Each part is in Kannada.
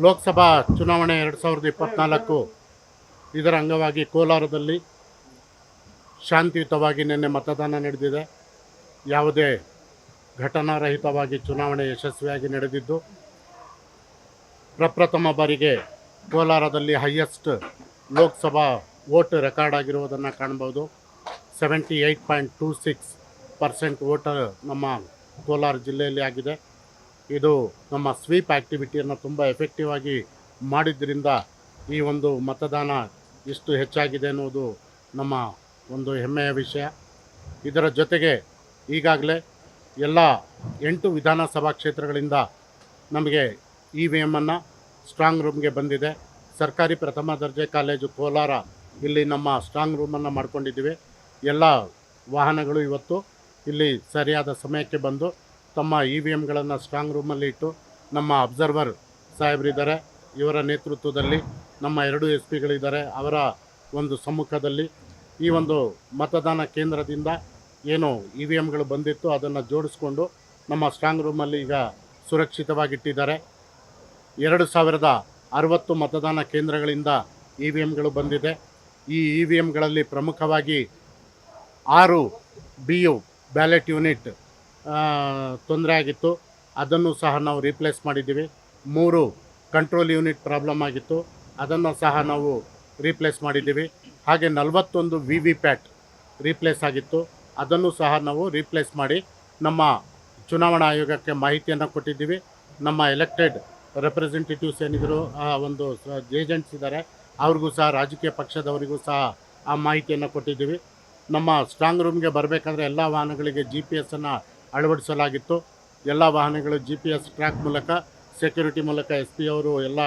ಲೋಕಸಭಾ ಚುನಾವಣೆ ಎರಡು ಸಾವಿರದ ಇಪ್ಪತ್ತ್ನಾಲ್ಕು ಇದರ ಅಂಗವಾಗಿ ಕೋಲಾರದಲ್ಲಿ ಶಾಂತಿಯುತವಾಗಿ ನಿನ್ನೆ ಮತದಾನ ನಡೆದಿದೆ. ಯಾವುದೇ ಘಟನಾರಹಿತವಾಗಿ ಚುನಾವಣೆ ಯಶಸ್ವಿಯಾಗಿ ನಡೆದಿದ್ದು, ಪ್ರಪ್ರಥಮ ಬಾರಿಗೆ ಕೋಲಾರದಲ್ಲಿ ಹೈಯೆಸ್ಟ್ ಲೋಕಸಭಾ ವೋಟ್ ರೆಕಾರ್ಡ್ ಆಗಿರುವುದನ್ನು ಕಾಣ್ಬೋದು seventy eight point two six percent vote ನಮ್ಮ ಕೋಲಾರ ಜಿಲ್ಲೆಯಲ್ಲಿ ಆಗಿದೆ. ಇದು ನಮ್ಮ ಸ್ವೀಪ್ ಆ್ಯಕ್ಟಿವಿಟಿಯನ್ನು ತುಂಬ ಎಫೆಕ್ಟಿವ್ ಆಗಿ ಮಾಡಿದ್ದರಿಂದ ಈ ಒಂದು ಮತದಾನ ಇಷ್ಟು ಹೆಚ್ಚಾಗಿದೆ ಅನ್ನೋದು ನಮ್ಮ ಒಂದು ಹೆಮ್ಮೆಯ ವಿಷಯ. ಇದರ ಜೊತೆಗೆ ಈಗಾಗಲೇ ಎಲ್ಲ ಎಂಟು ವಿಧಾನಸಭಾ ಕ್ಷೇತ್ರಗಳಿಂದ ನಮಗೆ ಇ ವಿ ಎಮ್ಮನ್ನು ಸ್ಟ್ರಾಂಗ್ ರೂಮ್ಗೆ ಬಂದಿದೆ. ಸರ್ಕಾರಿ ಪ್ರಥಮ ದರ್ಜೆ ಕಾಲೇಜು ಕೋಲಾರ ಇಲ್ಲಿ ನಮ್ಮ ಸ್ಟ್ರಾಂಗ್ ರೂಮನ್ನು ಮಾಡ್ಕೊಂಡಿದ್ದೀವಿ. ಎಲ್ಲ ವಾಹನಗಳು ಇವತ್ತು ಇಲ್ಲಿ ಸರಿಯಾದ ಸಮಯಕ್ಕೆ ಬಂದು ತಮ್ಮ ಇ ವಿ ಎಮ್ಗಳನ್ನು ಸ್ಟ್ರಾಂಗ್ ರೂಮಲ್ಲಿ ಇಟ್ಟು ನಮ್ಮ ಅಬ್ಸರ್ವರ್ ಸಾಹೇಬರಿದ್ದಾರೆ. ಇವರ ನೇತೃತ್ವದಲ್ಲಿ ನಮ್ಮ ಎರಡು ಎಸ್ ಪಿಗಳಿದ್ದಾರೆ ಅವರ ಒಂದು ಸಮ್ಮುಖದಲ್ಲಿ ಈ ಒಂದು ಮತದಾನ ಕೇಂದ್ರದಿಂದ ಏನು ಇ ವಿ ಎಮ್ಗಳು ಬಂದಿತ್ತು ಅದನ್ನು ಜೋಡಿಸ್ಕೊಂಡು ನಮ್ಮ ಸ್ಟ್ರಾಂಗ್ ರೂಮಲ್ಲಿ ಈಗ ಸುರಕ್ಷಿತವಾಗಿಟ್ಟಿದ್ದಾರೆ. ಎರಡು ಸಾವಿರದ ಅರವತ್ತು ಮತದಾನ ಕೇಂದ್ರಗಳಿಂದ ಇ ವಿ ಎಮ್ಗಳು ಬಂದಿದೆ. ಈ ಇ ವಿ ಎಮ್ಗಳಲ್ಲಿ ಪ್ರಮುಖವಾಗಿ ಆರು ಬಿ ಯು ಬ್ಯಾಲೆಟ್ ಯೂನಿಟ್ ತೊಂದರೆ ಆಗಿತ್ತು. ಅದನ್ನು ಸಹ ನಾವು ರೀಪ್ಲೇಸ್ ಮಾಡಿದ್ದೀವಿ. ಮೂರು ಕಂಟ್ರೋಲ್ ಯೂನಿಟ್ ಪ್ರಾಬ್ಲಮ್ ಆಗಿತ್ತು. ಅದನ್ನು ಸಹ ನಾವು ರೀಪ್ಲೇಸ್ ಮಾಡಿದ್ದೀವಿ. ಹಾಗೆ ನಲವತ್ತೊಂದು ವಿ ವಿ ಪ್ಯಾಟ್ ರೀಪ್ಲೇಸ್ ಆಗಿತ್ತು. ಅದನ್ನು ಸಹ ನಾವು ರೀಪ್ಲೇಸ್ ಮಾಡಿ ನಮ್ಮ ಚುನಾವಣಾ ಆಯೋಗಕ್ಕೆ ಮಾಹಿತಿಯನ್ನು ಕೊಟ್ಟಿದ್ದೀವಿ. ನಮ್ಮ ಎಲೆಕ್ಟೆಡ್ ರೆಪ್ರೆಸೆಂಟೇಟಿವ್ಸ್ ಏನಿದ್ರು, ಆ, ಒಂದು ಏಜೆಂಟ್ಸ್ ಇದ್ದಾರೆ ಅವ್ರಿಗೂ ಸಹ, ರಾಜಕೀಯ ಪಕ್ಷದವರಿಗೂ ಸಹ ಆ ಮಾಹಿತಿಯನ್ನು ಕೊಟ್ಟಿದ್ದೀವಿ. ನಮ್ಮ ಸ್ಟ್ರಾಂಗ್ ರೂಮ್ಗೆ ಬರಬೇಕಂದ್ರೆ ಎಲ್ಲ ವಾಹನಗಳಿಗೆ ಜಿ ಪಿ ಎಸ್ಸನ್ನು ಅಳವಡಿಸಲಾಗಿತ್ತು. ಎಲ್ಲ ವಾಹನಗಳು ಜಿ ಪಿ ಎಸ್ ಟ್ರ್ಯಾಕ್ ಮೂಲಕ ಸೆಕ್ಯೂರಿಟಿ ಮೂಲಕ ಎಸ್ ಪಿ ಅವರು ಎಲ್ಲ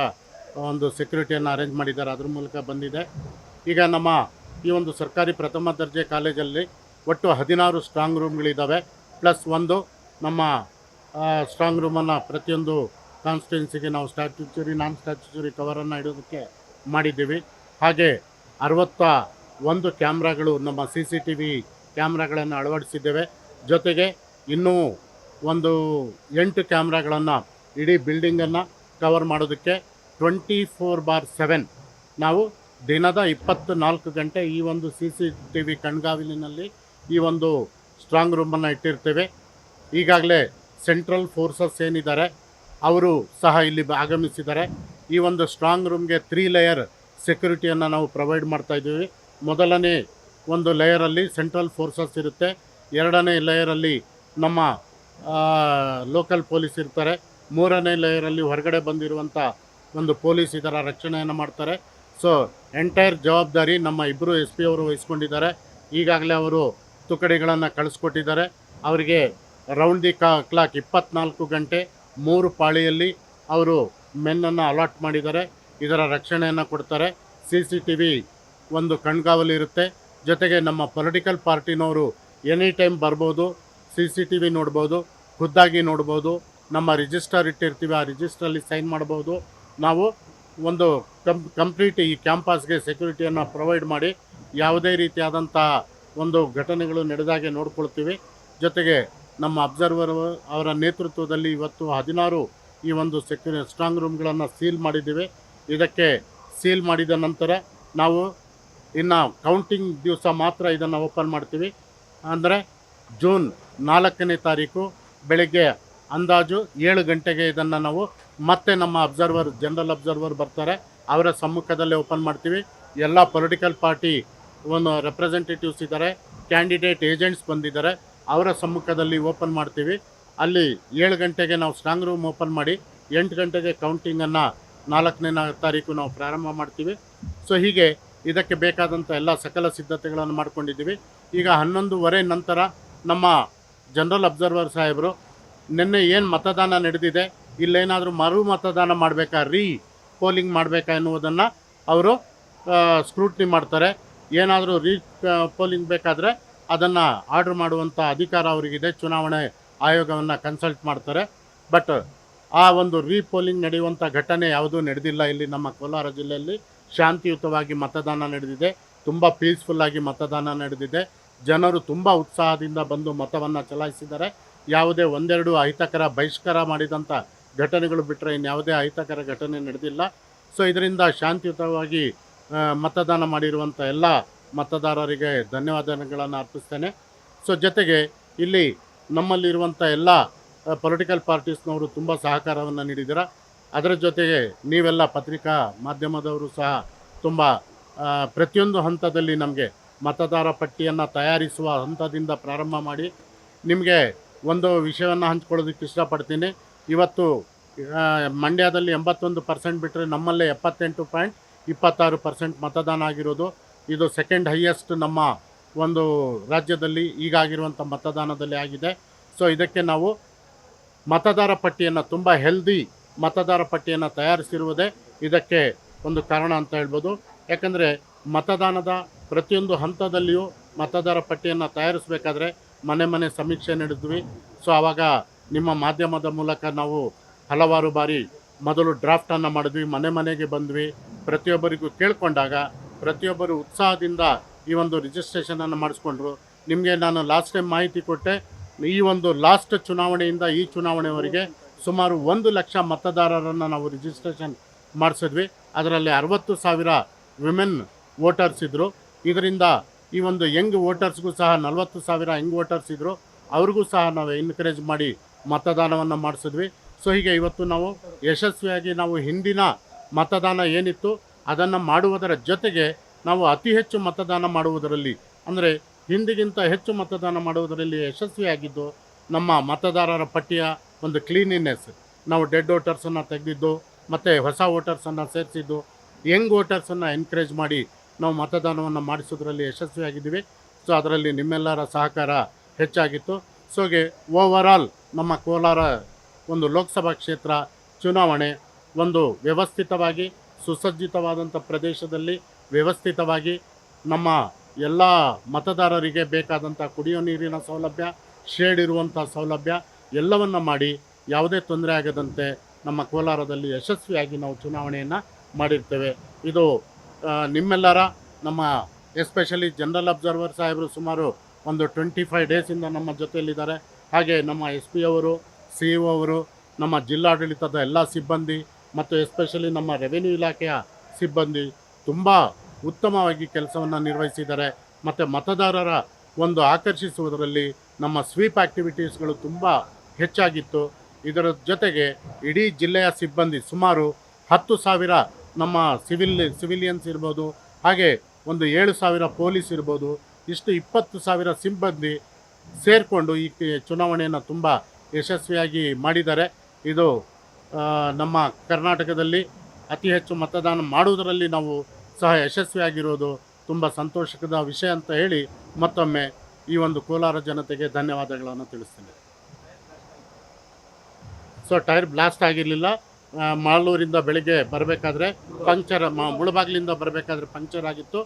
ಒಂದು ಸೆಕ್ಯೂರಿಟಿಯನ್ನು ಅರೇಂಜ್ ಮಾಡಿದ್ದಾರೆ. ಅದ್ರ ಮೂಲಕ ಬಂದಿದೆ. ಈಗ ನಮ್ಮ ಈ ಒಂದು ಸರ್ಕಾರಿ ಪ್ರಥಮ ದರ್ಜೆ ಕಾಲೇಜಲ್ಲಿ ಒಟ್ಟು ಹದಿನಾರು ಸ್ಟ್ರಾಂಗ್ ರೂಮ್ಗಳಿದ್ದಾವೆ ಪ್ಲಸ್ ಒಂದು ನಮ್ಮ ಸ್ಟ್ರಾಂಗ್ ರೂಮನ್ನು ಪ್ರತಿಯೊಂದು ಕಾನ್ಸ್ಟಿಟ್ಯೂನ್ಸಿಗೆ ನಾವು ಸ್ಟ್ಯಾಚ್ಯೂಚುರಿ ನಾನ್ ಸ್ಟ್ಯಾಚ್ಯೂಚುರಿ ಕವರನ್ನು ಇಡೋದಕ್ಕೆ ಮಾಡಿದ್ದೀವಿ. ಹಾಗೆ ಅರವತ್ತ ಒಂದು ಕ್ಯಾಮ್ರಾಗಳು ನಮ್ಮ ಸಿ ಸಿ ಟಿ ವಿ ಕ್ಯಾಮ್ರಾಗಳನ್ನು ಅಳವಡಿಸಿದ್ದೇವೆ. ಜೊತೆಗೆ ಇನ್ನೂ ಒಂದು ಎಂಟು ಕ್ಯಾಮ್ರಾಗಳನ್ನು ಇಡೀ ಬಿಲ್ಡಿಂಗನ್ನು ಕವರ್ ಮಾಡೋದಕ್ಕೆ ಟ್ವೆಂಟಿ ಫೋರ್ ಬಾರ್ ಸೆವೆನ್ ನಾವು ದಿನದ ಇಪ್ಪತ್ತು ನಾಲ್ಕು ಗಂಟೆ ಈ ಒಂದು ಸಿ ಸಿ ಟಿ ವಿ ಕಣ್ಗಾವಲಿನಲ್ಲಿ ಈ ಒಂದು ಸ್ಟ್ರಾಂಗ್ ರೂಮನ್ನು ಇಟ್ಟಿರ್ತೇವೆ. ಈಗಾಗಲೇ ಸೆಂಟ್ರಲ್ ಫೋರ್ಸಸ್ ಏನಿದ್ದಾರೆ, ಅವರು ಸಹ ಇಲ್ಲಿ ಆಗಮಿಸಿದ್ದಾರೆ. ಈ ಒಂದು ಸ್ಟ್ರಾಂಗ್ ರೂಮ್ಗೆ ತ್ರೀ ಲೇಯರ್ ಸೆಕ್ಯೂರಿಟಿಯನ್ನು ನಾವು ಪ್ರೊವೈಡ್ ಮಾಡ್ತಾ ಇದ್ದೀವಿ. ಮೊದಲನೇ ಒಂದು ಲೇಯರಲ್ಲಿ ಸೆಂಟ್ರಲ್ ಫೋರ್ಸಸ್ ಇರುತ್ತೆ. ಎರಡನೇ ಲೇಯರಲ್ಲಿ ನಮ್ಮ ಲೋಕಲ್ ಪೊಲೀಸ್ ಇರ್ತಾರೆ. ಮೂರನೇ ಲೇಯರಲ್ಲಿ ಹೊರಗಡೆ ಬಂದಿರುವಂಥ ಒಂದು ಪೊಲೀಸ್ ಇದರ ರಕ್ಷಣೆಯನ್ನು ಮಾಡ್ತಾರೆ. ಸೊ ಎಂಟೈರ್ ಜವಾಬ್ದಾರಿ ನಮ್ಮ ಇಬ್ಬರು ಎಸ್ ಪಿ ಅವರು ವಹಿಸ್ಕೊಂಡಿದ್ದಾರೆ. ಈಗಾಗಲೇ ಅವರು ತುಕಡಿಗಳನ್ನು ಕಳಿಸ್ಕೊಟ್ಟಿದ್ದಾರೆ. ಅವರಿಗೆ ರೌಂಡ್ ದಿ ಕಾ ಕ್ಲಾಕ್ ಇಪ್ಪತ್ನಾಲ್ಕು ಗಂಟೆ ಮೂರು ಪಾಳಿಯಲ್ಲಿ ಅವರು ಮೆನ್ನನ್ನು ಅಲಾಟ್ ಮಾಡಿದ್ದಾರೆ. ಇದರ ರಕ್ಷಣೆಯನ್ನು ಕೊಡ್ತಾರೆ. ಸಿ ಸಿ ಟಿ ವಿ ಒಂದು ಕಣ್ಗಾವಲು ಇರುತ್ತೆ ಜೊತೆಗೆ ನಮ್ಮ ಪೊಲಿಟಿಕಲ್ ಪಾರ್ಟಿನವರು ಎನಿ ಟೈಮ್ ಬರ್ಬೋದು. ಸಿ ಸಿ ಟಿ ವಿ ನೋಡ್ಬೋದು, ಖುದ್ದಾಗಿ ನೋಡ್ಬೋದು, ನಮ್ಮ ರಿಜಿಸ್ಟರ್ ಇಟ್ಟಿರ್ತೀವಿ, ಆ ರಿಜಿಸ್ಟ್ರಲ್ಲಿ ಸೈನ್ ಮಾಡ್ಬೋದು. ನಾವು ಒಂದು ಕಂ ಕಂಪ್ಲೀಟ್ ಈ ಕ್ಯಾಂಪಸ್ಗೆ ಸೆಕ್ಯೂರಿಟಿಯನ್ನು ಪ್ರೊವೈಡ್ ಮಾಡಿ, ಯಾವುದೇ ರೀತಿಯಾದಂಥ ಒಂದು ಘಟನೆಗಳು ನಡೆದಾಗೆ ನೋಡ್ಕೊಳ್ತೀವಿ. ಜೊತೆಗೆ ನಮ್ಮ ಅಬ್ಸರ್ವರ್ ಅವರ ನೇತೃತ್ವದಲ್ಲಿ ಇವತ್ತು ಹದಿನಾರು ಈ ಒಂದು ಸೆಕ್ಯೂರಿ ಸ್ಟ್ರಾಂಗ್ ರೂಮ್ಗಳನ್ನು ಸೀಲ್ ಮಾಡಿದ್ದೀವಿ. ಇದಕ್ಕೆ ಸೀಲ್ ಮಾಡಿದ ನಂತರ ನಾವು ಇನ್ನು ಕೌಂಟಿಂಗ್ ದಿವಸ ಮಾತ್ರ ಇದನ್ನು ಓಪನ್ ಮಾಡ್ತೀವಿ. ಅಂದರೆ ಜೂನ್ ನಾಲ್ಕನೇ ತಾರೀಕು ಬೆಳಗ್ಗೆ ಅಂದಾಜು ಏಳು ಗಂಟೆಗೆ ಇದನ್ನು ನಾವು ಮತ್ತೆ ನಮ್ಮ ಅಬ್ಸರ್ವರ್, ಜನರಲ್ ಅಬ್ಸರ್ವರ್ ಬರ್ತಾರೆ. ಅವರ ಸಮ್ಮುಖದಲ್ಲೇ ಓಪನ್ ಮಾಡ್ತೀವಿ. ಎಲ್ಲ ಪೊಲಿಟಿಕಲ್ ಪಾರ್ಟಿ ಒಂದು ರೆಪ್ರೆಸೆಂಟೇಟಿವ್ಸ್ ಇದ್ದಾರೆ ಕ್ಯಾಂಡಿಡೇಟ್ ಏಜೆಂಟ್ಸ್ ಬಂದಿದ್ದಾರೆ. ಅವರ ಸಮ್ಮುಖದಲ್ಲಿ ಓಪನ್ ಮಾಡ್ತೀವಿ. ಅಲ್ಲಿ ಏಳು ಗಂಟೆಗೆ ನಾವು ಸ್ಟ್ರಾಂಗ್ ರೂಮ್ ಓಪನ್ ಮಾಡಿ, ಎಂಟು ಗಂಟೆಗೆ ಕೌಂಟಿಂಗನ್ನು ನಾಲ್ಕನೇ ತಾರೀಕು ನಾವು ಪ್ರಾರಂಭ ಮಾಡ್ತೀವಿ. ಸೊ ಹೀಗೆ ಇದಕ್ಕೆ ಬೇಕಾದಂಥ ಎಲ್ಲ ಸಕಲ ಸಿದ್ಧತೆಗಳನ್ನು ಮಾಡ್ಕೊಂಡಿದ್ದೀವಿ. ಈಗ ಹನ್ನೊಂದುವರೆ ನಂತರ ನಮ್ಮ ಜನರಲ್ ಅಬ್ಸರ್ವರ್ ಸಾಹೇಬರು, ನಿನ್ನೆ ಏನು ಮತದಾನ ನಡೆದಿದೆ, ಇಲ್ಲೇನಾದರೂ ಮರು ಮತದಾನ ಮಾಡಬೇಕಾ, ರೀ ಪೋಲಿಂಗ್ ಮಾಡಬೇಕಾ ಎನ್ನುವುದನ್ನು ಅವರು ಸ್ಕ್ರೂಟ್ನಿ ಮಾಡ್ತಾರೆ. ಏನಾದರೂ ರೀ ಪೋಲಿಂಗ್ ಬೇಕಾದರೆ ಅದನ್ನು ಆರ್ಡ್ರ್ ಮಾಡುವಂಥ ಅಧಿಕಾರ ಅವರಿಗಿದೆ, ಚುನಾವಣೆ ಆಯೋಗವನ್ನು ಕನ್ಸಲ್ಟ್ ಮಾಡ್ತಾರೆ. ಬಟ್ ಆ ಒಂದು ರೀ ಪೋಲಿಂಗ್ ನಡೆಯುವಂಥ ಘಟನೆ ಯಾವುದೂ ನಡೆದಿಲ್ಲ ಇಲ್ಲಿ ನಮ್ಮ ಕೋಲಾರ ಜಿಲ್ಲೆಯಲ್ಲಿ. ಶಾಂತಿಯುತವಾಗಿ ಮತದಾನ ನಡೆದಿದೆ, ತುಂಬ ಪೀಸ್ಫುಲ್ಲಾಗಿ ಮತದಾನ ನಡೆದಿದೆ. ಜನರು ತುಂಬ ಉತ್ಸಾಹದಿಂದ ಬಂದು ಮತವನ್ನು ಚಲಾಯಿಸಿದ್ದಾರೆ. ಯಾವುದೇ ಒಂದೆರಡು ಅಹಿತಕರ ಬಹಿಷ್ಕಾರ ಮಾಡಿದಂಥ ಘಟನೆಗಳು ಬಿಟ್ಟರೆ ಇನ್ಯಾವುದೇ ಅಹಿತಕರ ಘಟನೆ ನಡೆದಿಲ್ಲ. ಸೊ ಇದರಿಂದ ಶಾಂತಿಯುತವಾಗಿ ಮತದಾನ ಮಾಡಿರುವಂಥ ಎಲ್ಲ ಮತದಾರರಿಗೆ ಧನ್ಯವಾದಗಳನ್ನು ಅರ್ಪಿಸ್ತೇನೆ. ಸೊ ಜೊತೆಗೆ ಇಲ್ಲಿ ನಮ್ಮಲ್ಲಿರುವಂಥ ಎಲ್ಲ ಪೊಲಿಟಿಕಲ್ ಪಾರ್ಟೀಸ್ನವರು ತುಂಬ ಸಹಕಾರವನ್ನು ನೀಡಿದ್ದೀರ. ಅದರ ಜೊತೆಗೆ ನೀವೆಲ್ಲ ಪತ್ರಿಕಾ ಮಾಧ್ಯಮದವರು ಸಹ ತುಂಬ ಪ್ರತಿಯೊಂದು ಹಂತದಲ್ಲಿ ನಮಗೆ ಮತದಾರ ಪಟ್ಟಿಯನ್ನು ತಯಾರಿಸುವ ಹಂತದಿಂದ ಪ್ರಾರಂಭ ಮಾಡಿ ನಿಮಗೆ ಒಂದು ವಿಷಯವನ್ನು ಹಂಚ್ಕೊಳ್ಳೋದಕ್ಕೆ ಇಷ್ಟಪಡ್ತೀನಿ. ಇವತ್ತು ಮಂಡ್ಯದಲ್ಲಿ ಎಂಬತ್ತೊಂದು ಪರ್ಸೆಂಟ್ ಬಿಟ್ಟರೆ ನಮ್ಮಲ್ಲೇ ಎಪ್ಪತ್ತೆಂಟು ಪಾಯಿಂಟ್ ಇಪ್ಪತ್ತಾರು ಪರ್ಸೆಂಟ್ ಮತದಾನ ಆಗಿರೋದು. ಇದು ಸೆಕೆಂಡ್ ಹೈಯೆಸ್ಟ್ ನಮ್ಮ ಒಂದು ರಾಜ್ಯದಲ್ಲಿ ಈಗಾಗಿರುವಂಥ ಮತದಾನದಲ್ಲಿ ಆಗಿದೆ. ಸೊ, ಇದಕ್ಕೆ ನಾವು ಮತದಾರ ಪಟ್ಟಿಯನ್ನು ತುಂಬ ಹೆಲ್ದಿ ಮತದಾರ ಪಟ್ಟಿಯನ್ನು ತಯಾರಿಸಿರುವುದೇ ಇದಕ್ಕೆ ಒಂದು ಕಾರಣ ಅಂತ ಹೇಳ್ಬೋದು. ಯಾಕಂದರೆ ಮತದಾನದ ಪ್ರತಿಯೊಂದು ಹಂತದಲ್ಲಿಯೂ ಮತದಾರ ಪಟ್ಟಿಯನ್ನು ತಯಾರಿಸಬೇಕಾದ್ರೆ ಮನೆ ಮನೆ ಸಮೀಕ್ಷೆ ನಡೆದ್ವಿ. ಸೊ ಆವಾಗ ನಿಮ್ಮ ಮಾಧ್ಯಮದ ಮೂಲಕ ನಾವು ಹಲವಾರು ಬಾರಿ ಮೊದಲು ಡ್ರಾಫ್ಟನ್ನು ಮಾಡಿದ್ವಿ, ಮನೆ ಮನೆಗೆ ಬಂದ್ವಿ. ಪ್ರತಿಯೊಬ್ಬರಿಗೂ ಕೇಳಿಕೊಂಡಾಗ, ಪ್ರತಿಯೊಬ್ಬರು ಉತ್ಸಾಹದಿಂದ ಈ ಒಂದು ರಿಜಿಸ್ಟ್ರೇಷನನ್ನು ಮಾಡಿಸ್ಕೊಂಡ್ರು. ನಿಮಗೆ ನಾನು ಲಾಸ್ಟ್ ಟೈಮ್ ಮಾಹಿತಿ ಕೊಟ್ಟೆ, ಈ ಒಂದು ಲಾಸ್ಟ್ ಚುನಾವಣೆಯಿಂದ ಈ ಚುನಾವಣೆವರೆಗೆ ಸುಮಾರು ಒಂದು ಲಕ್ಷ ಮತದಾರರನ್ನು ನಾವು ರಿಜಿಸ್ಟ್ರೇಷನ್ ಮಾಡಿಸಿದ್ವಿ. ಅದರಲ್ಲಿ ಅರವತ್ತು ಸಾವಿರ ವಿಮೆನ್ ವೋಟರ್ಸ್ ಇದ್ದರು ಇದರಿಂದ ಈ ಒಂದು ಯಂಗ್ ವೋಟರ್ಸ್ಗೂ ಸಹ ನಲವತ್ತು ಸಾವಿರ ಯಂಗ್ ವೋಟರ್ಸ್ ಇದ್ದರು ಅವ್ರಿಗೂ ಸಹ ನಾವು ಎನ್ಕರೇಜ್ ಮಾಡಿ ಮತದಾನವನ್ನು ಮಾಡಿಸಿದ್ವಿ. ಸೊ ಹೀಗೆ ಇವತ್ತು ನಾವು ಯಶಸ್ವಿಯಾಗಿ ನಾವು ಹಿಂದಿನ ಮತದಾನ ಏನಿತ್ತು, ಅದನ್ನು ಮಾಡುವುದರ ಜೊತೆಗೆ ನಾವು ಅತಿ ಹೆಚ್ಚು ಮತದಾನ ಮಾಡುವುದರಲ್ಲಿ, ಅಂದರೆ ಹಿಂದಿಗಿಂತ ಹೆಚ್ಚು ಮತದಾನ ಮಾಡುವುದರಲ್ಲಿ ಯಶಸ್ವಿಯಾಗಿದ್ದು ನಮ್ಮ ಮತದಾರರ ಪಟ್ಟಿಯ ಒಂದು ಕ್ಲೀನಿನೆಸ್ ನಾವು ಡೆಡ್ ವೋಟರ್ಸನ್ನು ತೆಗೆದಿದ್ದು, ಮತ್ತು ಹೊಸ ವೋಟರ್ಸನ್ನು ಸೇರಿಸಿದ್ದು, ಯಂಗ್ ವೋಟರ್ಸನ್ನು ಎನ್ಕರೇಜ್ ಮಾಡಿ ನಾವು ಮತದಾನವನ್ನು ಮಾಡಿಸೋದ್ರಲ್ಲಿ ಯಶಸ್ವಿಯಾಗಿದ್ದೀವಿ. ಸೊ ಅದರಲ್ಲಿ ನಿಮ್ಮೆಲ್ಲರ ಸಹಕಾರ ಹೆಚ್ಚಾಗಿತ್ತು. ಸೋಗೆ ಓವರಾಲ್ ನಮ್ಮ ಕೋಲಾರ ಒಂದು ಲೋಕಸಭಾ ಕ್ಷೇತ್ರ ಚುನಾವಣೆ ಒಂದು ವ್ಯವಸ್ಥಿತವಾಗಿ, ಸುಸಜ್ಜಿತವಾದಂಥ ಪ್ರದೇಶದಲ್ಲಿ ವ್ಯವಸ್ಥಿತವಾಗಿ ನಮ್ಮ ಎಲ್ಲ ಮತದಾರರಿಗೆ ಬೇಕಾದಂಥ ಕುಡಿಯೋ ನೀರಿನ ಸೌಲಭ್ಯ ಶೇಡ್ ಇರುವಂಥ ಸೌಲಭ್ಯ ಎಲ್ಲವನ್ನು ಮಾಡಿ ಯಾವುದೇ ತೊಂದರೆ ಆಗದಂತೆ ನಮ್ಮ ಕೋಲಾರದಲ್ಲಿ ಯಶಸ್ವಿಯಾಗಿ ನಾವು ಚುನಾವಣೆಯನ್ನು ಮಾಡಿರ್ತೇವೆ. ಇದು ನಿಮ್ಮೆಲ್ಲರ ನಮ್ಮ ಎಸ್ಪೆಷಲಿ ಜನರಲ್ ಅಬ್ಸರ್ವರ್ ಸಾಹೇಬರು ಸುಮಾರು ಒಂದು ಟ್ವೆಂಟಿ ಫೈವ್ ಡೇಸಿಂದ ನಮ್ಮ ಜೊತೆಯಲ್ಲಿದ್ದಾರೆ. ಹಾಗೆ ನಮ್ಮ ಎಸ್ ಪಿ ಅವರು ಸಿ ಇ ಅವರು, ನಮ್ಮ ಜಿಲ್ಲಾಡಳಿತದ ಎಲ್ಲ ಸಿಬ್ಬಂದಿ ಮತ್ತು ಎಸ್ಪೆಷಲಿ ನಮ್ಮ ರೆವೆನ್ಯೂ ಇಲಾಖೆಯ ಸಿಬ್ಬಂದಿ ತುಂಬ ಉತ್ತಮವಾಗಿ ಕೆಲಸವನ್ನು ನಿರ್ವಹಿಸಿದ್ದಾರೆ. ಮತ್ತು ಮತದಾರರ ಒಂದು ಆಕರ್ಷಿಸುವುದರಲ್ಲಿ ನಮ್ಮ ಸ್ವೀಪ್ ಆ್ಯಕ್ಟಿವಿಟೀಸ್ಗಳು ತುಂಬ ಹೆಚ್ಚಾಗಿತ್ತು. ಇದರ ಜೊತೆಗೆ ಇಡೀ ಜಿಲ್ಲೆಯ ಸಿಬ್ಬಂದಿ ಸುಮಾರು ಹತ್ತು ಸಾವಿರ ನಮ್ಮ ಸಿವಿಲ್, ಸಿವಿಲಿಯನ್ಸ್ ಇರ್ಬೋದು, ಹಾಗೆ ಒಂದು ಏಳು ಸಾವಿರ ಪೊಲೀಸ್ ಇರ್ಬೋದು, ಇಷ್ಟು ಇಪ್ಪತ್ತು ಸಾವಿರ ಸಿಬ್ಬಂದಿ ಸೇರಿಕೊಂಡು ಈ ಚುನಾವಣೆಯನ್ನು ತುಂಬ ಯಶಸ್ವಿಯಾಗಿ ಮಾಡಿದ್ದಾರೆ. ಇದು ನಮ್ಮ ಕರ್ನಾಟಕದಲ್ಲಿ ಅತಿ ಹೆಚ್ಚು ಮತದಾನ ಮಾಡುವುದರಲ್ಲಿ ನಾವು ಸಹ ಯಶಸ್ವಿಯಾಗಿರೋದು ತುಂಬ ಸಂತೋಷಕದ ವಿಷಯ ಅಂತ ಹೇಳಿ ಮತ್ತೊಮ್ಮೆ ಈ ಒಂದು ಕೋಲಾರ ಜನತೆಗೆ ಧನ್ಯವಾದಗಳನ್ನು ತಿಳಿಸ್ತೇನೆ. ಸೊ, ಟೈರ್ ಬ್ಲಾಸ್ಟ್ ಆಗಿರಲಿಲ್ಲ. ಮಾಲೂರಿಂದ ಬೆಳಿಗ್ಗೆ ಬರಬೇಕಾದ್ರೆ ಪಂಕ್ಚರ್ ಮ, ಮುಳಬಾಗಿಲಿಂದ ಬರಬೇಕಾದ್ರೆ ಪಂಕ್ಚರ್ ಆಗಿತ್ತು.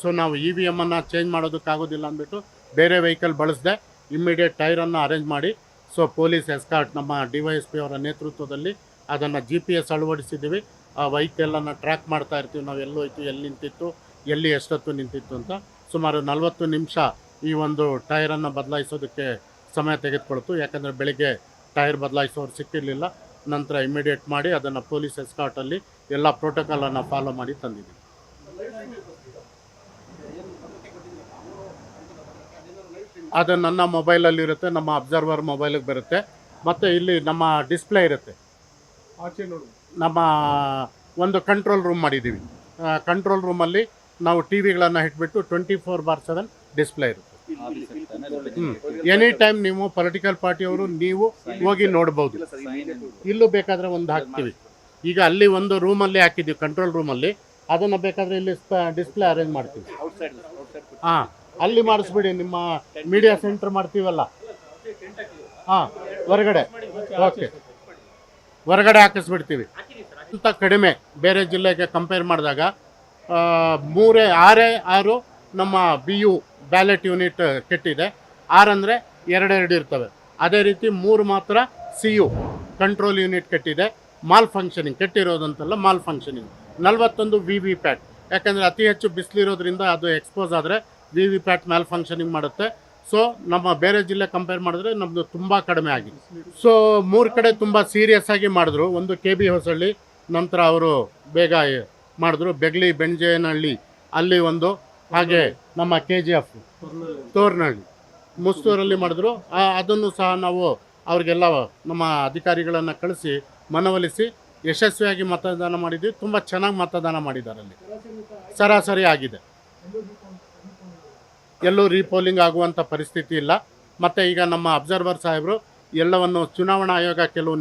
ಸೊ ನಾವು ಇ ವಿ ಎಮ್ಮನ್ನು ಚೇಂಜ್ ಮಾಡೋದಕ್ಕಾಗೋದಿಲ್ಲ ಅಂದ್ಬಿಟ್ಟು ಬೇರೆ ವೆಹಿಕಲ್ ಬಳಸದೆ. ಇಮ್ಮಿಡಿಯೇಟ್ ಟೈರನ್ನು ಅರೇಂಜ್ ಮಾಡಿ. ಸೊ ಪೊಲೀಸ್ ಎಸ್ಕಾರ್ಟ್ ನಮ್ಮ ಡಿ ವೈ ಎಸ್ ಪಿ ಅವರ ನೇತೃತ್ವದಲ್ಲಿ ಅದನ್ನು ಜಿ ಪಿ ಎಸ್ ಅಳವಡಿಸಿದ್ದೀವಿ. ಆ ವೆಹಿಕಲನ್ನು ಟ್ರ್ಯಾಕ್ ಮಾಡ್ತಾ ಇರ್ತೀವಿ. ನಾವು ಎಲ್ಲೋಯ್ತು ಎಲ್ಲಿ ನಿಂತಿತ್ತು, ಎಲ್ಲಿ ಎಷ್ಟೊತ್ತು ನಿಂತಿತ್ತು ಅಂತ. ಸುಮಾರು ನಲವತ್ತು ನಿಮಿಷ ಈ ಒಂದು ಟೈರನ್ನು ಬದಲಾಯಿಸೋದಕ್ಕೆ ಸಮಯ ತೆಗೆದುಕೊಳ್ತು. ಯಾಕಂದರೆ ಬೆಳಿಗ್ಗೆ ಟೈರ್ ಬದಲಾಯಿಸೋರು ಸಿಕ್ಕಿರಲಿಲ್ಲ. ನಂತರ ಇಮಿಡಿಯೇಟ್ ಮಾಡಿ ಅದನ್ನು ಪೊಲೀಸ್ ಎಸ್ಕಾಟಲ್ಲಿ ಎಲ್ಲ ಪ್ರೋಟೋಕಾಲನ್ನು ಫಾಲೋ ಮಾಡಿ ತಂದಿದೆ ಅದು ನನ್ನ ಮೊಬೈಲಲ್ಲಿರುತ್ತೆ ನಮ್ಮ ಅಬ್ಸರ್ವರ್ ಮೊಬೈಲಿಗೆ ಬರುತ್ತೆ. ಮತ್ತು ಇಲ್ಲಿ ನಮ್ಮ ಡಿಸ್ಪ್ಲೇ ಇರುತ್ತೆ. ನಮ್ಮ ಒಂದು ಕಂಟ್ರೋಲ್ ರೂಮ್ ಮಾಡಿದ್ದೀವಿ. ಕಂಟ್ರೋಲ್ ರೂಮಲ್ಲಿ ನಾವು ಟಿ ವಿಗಳನ್ನು ಇಟ್ಬಿಟ್ಟು twenty four bar seven display ಇರುತ್ತೆ. ಎನಿ ಟೈಮ್ ನೀವು ಪೊಲಿಟಿಕಲ್ ಪಾರ್ಟಿಯವರು ನೀವು ಹೋಗಿ ನೋಡಬಹುದು ಇಲ್ಲೂ ಬೇಕಾದ್ರೆ ಒಂದು ಹಾಕ್ತೀವಿ. ಈಗ ಅಲ್ಲಿ ಒಂದು ರೂಮಲ್ಲಿ ಹಾಕಿದ್ದೀವಿ ಕಂಟ್ರೋಲ್ ರೂಮಲ್ಲಿ. ಅದನ್ನು ಬೇಕಾದರೆ ಇಲ್ಲಿ ಡಿಸ್ಪ್ಲೇ ಅರೇಂಜ್ ಮಾಡ್ತೀವಿ. ಹಾಂ, ಅಲ್ಲಿ ಮಾಡಿಸ್ಬಿಡಿ, ನಿಮ್ಮ ಮೀಡಿಯಾ ಸೆಂಟರ್ ಮಾಡ್ತೀವಲ್ಲ. ಹಾಂ, ಹೊರಗಡೆ. ಓಕೆ ಹೊರಗಡೆ ಹಾಕಿಸ್ಬಿಡ್ತೀವಿ. ಅಂತ ಕಡಿಮೆ, ಬೇರೆ ಜಿಲ್ಲೆಗೆ ಕಂಪೇರ್ ಮಾಡಿದಾಗ ಮೂರೇ, ಆರೇ, ಆರು ನಮ್ಮ ಬಿ ಯು ಬ್ಯಾಲೆಟ್ ಯೂನಿಟ್ ಕೆಟ್ಟಿದೆ. ಆರ್ ಅಂದರೆ ಎರಡೆರಡು ಇರ್ತವೆ. ಅದೇ ರೀತಿ ಮೂರು ಮಾತ್ರ ಸಿ ಯು ಕಂಟ್ರೋಲ್ ಯೂನಿಟ್ ಕೆಟ್ಟಿದೆ. ಮಾಲ್ ಫಂಕ್ಷನಿಂಗ್ ಕೆಟ್ಟಿರೋದಂತಲ್ಲ ಮಾಲ್ ಫಂಕ್ಷನಿಂಗ್ ನಲವತ್ತೊಂದು ವಿ ವಿ ಪ್ಯಾಟ್. ಯಾಕಂದರೆ ಅತಿ ಹೆಚ್ಚು ಬಿಸಿಲಿರೋದ್ರಿಂದ ಅದು ಎಕ್ಸ್ಪೋಸ್ ಆದರೆ V V Pat malfunctioning ಮಾಡುತ್ತೆ. ಸೊ, ನಮ್ಮ ಬೇರೆ ಜಿಲ್ಲೆ ಕಂಪೇರ್ ಮಾಡಿದ್ರೆ ನಮ್ಮದು ತುಂಬ ಕಡಿಮೆ ಆಗಿದೆ. ಸೊ, ಮೂರು ಕಡೆ ತುಂಬ ಸೀರಿಯಸ್ ಆಗಿ ಮಾಡಿದ್ರು. ಒಂದು ಕೆ ಬಿ ಹೊಸಳ್ಳಿ, ನಂತರ ಅವರು ಬೇಗ ಮಾಡಿದ್ರು. ಬೆಗ್ಲಿ ಬೆಣ್ಜೇನಹಳ್ಳಿ ಅಲ್ಲಿ ಒಂದು ಹಾಗೆ ನಮ್ಮ ಕೆ ಜಿ ಎಫ್ ತೋರ್ನಹಳ್ಳಿ ಮುಸ್ತೂರಲ್ಲಿ ಮಾಡಿದ್ರು. ಅದನ್ನು ಸಹ ನಾವು ಅವ್ರಿಗೆಲ್ಲ ನಮ್ಮ ಅಧಿಕಾರಿಗಳನ್ನು ಕಳಿಸಿ ಮನವೊಲಿಸಿ ಯಶಸ್ವಿಯಾಗಿ ಮತದಾನ ಮಾಡಿದ್ವಿ. ತುಂಬ ಚೆನ್ನಾಗಿ ಮತದಾನ ಮಾಡಿದ್ದಾರೆ ಅಲ್ಲಿ. ಸರಾಸರಿ ಆಗಿದೆ. ಎಲ್ಲೂ ರೀಪೋಲಿಂಗ್ ಆಗುವಂಥ ಪರಿಸ್ಥಿತಿ ಇಲ್ಲ. ಮತ್ತು ಈಗ ನಮ್ಮ ಅಬ್ಸರ್ವರ್ ಸಾಹೇಬರು ಎಲ್ಲವನ್ನು ಚುನಾವಣಾ ಆಯೋಗ ಕೆಲವು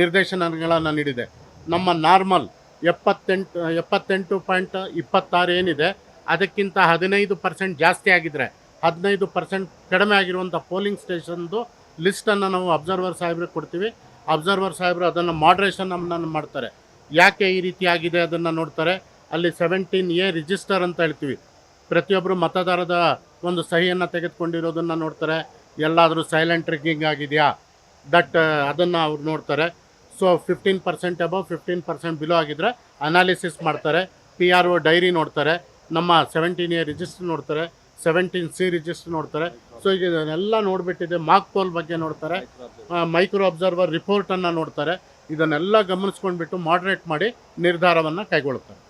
ನಿರ್ದೇಶನಗಳನ್ನು ನೀಡಿದೆ. ನಮ್ಮ ನಾರ್ಮಲ್ ಎಪ್ಪತ್ತೆಂಟು ಎಪ್ಪತ್ತೆಂಟು ಪಾಯಿಂಟ್ ಇಪ್ಪತ್ತಾರು ಏನಿದೆ ಅದಕ್ಕಿಂತ ಹದಿನೈದು ಪರ್ಸೆಂಟ್ ಜಾಸ್ತಿ ಆಗಿದ್ರೆ, ಹದಿನೈದು ಪರ್ಸೆಂಟ್ ಕಡಿಮೆ ಆಗಿರುವಂಥ ಪೋಲಿಂಗ್ ಸ್ಟೇಷನ್ದು ಲಿಸ್ಟನ್ನು ನಾವು ಅಬ್ಸರ್ವರ್ ಸಾಹೇಬ್ರಿಗೆ ಕೊಡ್ತೀವಿ. ಅಬ್ಸರ್ವರ್ ಸಾಹೇಬ್ರು ಅದನ್ನು ಮಾಡ್ರೇಷನ್ ಮಾಡ್ತಾರೆ. ಯಾಕೆ ಈ ರೀತಿ ಆಗಿದೆ ಅದನ್ನು ನೋಡ್ತಾರೆ. ಅಲ್ಲಿ ಸೆವೆಂಟೀನ್ ಎ ರಿಜಿಸ್ಟರ್ ಅಂತ ಹೇಳ್ತೀವಿ. ಪ್ರತಿಯೊಬ್ಬರು ಮತದಾರದ ಒಂದು ಸಹಿಯನ್ನು ತೆಗೆದುಕೊಂಡಿರೋದನ್ನು ನೋಡ್ತಾರೆ. ಎಲ್ಲಾದರೂ ಸೈಲೆಂಟ್ ಟ್ರಿಕ್ಕಿಂಗ್ ಆಗಿದೆಯಾ? ದಟ್ ಅದನ್ನು ಅವ್ರು ನೋಡ್ತಾರೆ. So fifteen percent above fifteen percent below ಆಗಿದ್ರೆ ಅನಾಲಿಸಿಸ್ ಮಾಡ್ತಾರೆ. ಪಿ ಆರ್ ಒ ಡೈರಿ ನೋಡ್ತಾರೆ. ನಮ್ಮ ಸೆವೆಂಟೀನ್ ಇಯರ್ ರಿಜಿಸ್ಟ್ರ್ ನೋಡ್ತಾರೆ ಸೆವೆಂಟೀನ್ ಸಿ ರಿಜಿಸ್ಟ್ರ್ ನೋಡ್ತಾರೆ. ಸೊ ಈಗ ಇದನ್ನೆಲ್ಲ ನೋಡಿಬಿಟ್ಟಿದೆ ಮಾರ್ಕ್ ಪೋಲ್ ಬಗ್ಗೆ ನೋಡ್ತಾರೆ ಮೈಕ್ರೋ ಅಬ್ಸರ್ವರ್ ರಿಪೋರ್ಟನ್ನು ನೋಡ್ತಾರೆ. ಇದನ್ನೆಲ್ಲ ಗಮನಿಸ್ಕೊಂಡ್ಬಿಟ್ಟು ಮಾಡ್ರೇಟ್ ಮಾಡಿ ನಿರ್ಧಾರವನ್ನು ಕೈಗೊಳ್ಳುತ್ತಾರೆ.